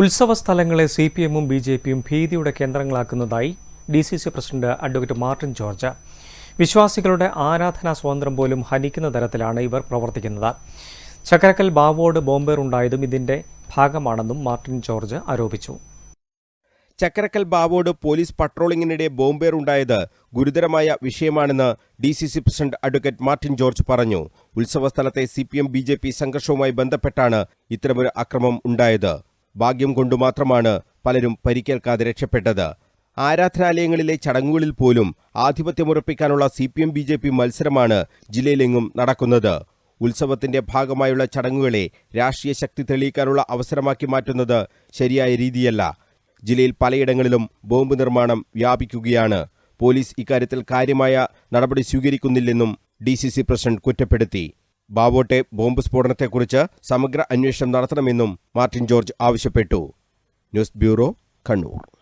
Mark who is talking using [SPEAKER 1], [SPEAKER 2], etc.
[SPEAKER 1] ഉത്സവ സ്ഥലങ്ങളെ C P എമ്മും ബി ജെ പിയും ഭീതിയുടെ കേന്ദ്രങ്ങളാക്കുന്നതായി D C C president advocate Martin George വിശ്വാസികളുടെ ആരാധനാ സ്വാതന്ത്ര്യം പോലും ഹനിക്കുന്ന തരത്തിലാണ് ഇവർ പ്രവർത്തിക്കുന്നത്. ചക്കരക്കൽ ബാവോട് ബോംബേറുണ്ടായതും ഇതിന്റെ ഭാഗമാണെന്നും മാർട്ടിൻ ജോർജ് ആരോപിച്ചു.
[SPEAKER 2] ചക്കരക്കൽ ബാവോട് പോലീസ് പട്രോളിംഗിനിടെ ബോംബേറുണ്ടായത് ഗുരുതരമായ വിഷയമാണെന്ന് D C C president advocate Martin George പറഞ്ഞു. ഉത്സവ സ്ഥലത്തെ C P M B J P സംഘർഷവുമായി ബന്ധപ്പെട്ടാണ് ഇത്തരമൊരു അക്രമം ഉണ്ടായത്. ഭാഗ്യം കൊണ്ടു മാത്രമാണ് പലരും പരിക്കേൽക്കാതെ രക്ഷപ്പെട്ടത്. ആരാധനാലയങ്ങളിലെ ചടങ്ങുകളിൽ പോലും ആധിപത്യമുറപ്പിക്കാനുള്ള C P M B J P മത്സരമാണ് ജില്ലയിലെങ്ങും നടക്കുന്നത്. ഉത്സവത്തിന്റെ ഭാഗമായുള്ള ചടങ്ങുകളെ രാഷ്ട്രീയ ശക്തി തെളിയിക്കാനുള്ള അവസരമാക്കി മാറ്റുന്നത് ശരിയായ രീതിയല്ല. ജില്ലയിൽ പലയിടങ്ങളിലും ബോംബ് നിർമ്മാണം വ്യാപിക്കുകയാണ്. പോലീസ് ഇക്കാര്യത്തിൽ കാര്യമായ നടപടി സ്വീകരിക്കുന്നില്ലെന്നും ഡി പ്രസിഡന്റ് കുറ്റപ്പെടുത്തി. ബാവോട്ടെ ബോംബ് സ്ഫോടനത്തെക്കുറിച്ച് സമഗ്ര അന്വേഷണം നടത്തണമെന്നും മാർട്ടിൻ ജോർജ് ആവശ്യപ്പെട്ടു. News bureau Kannur.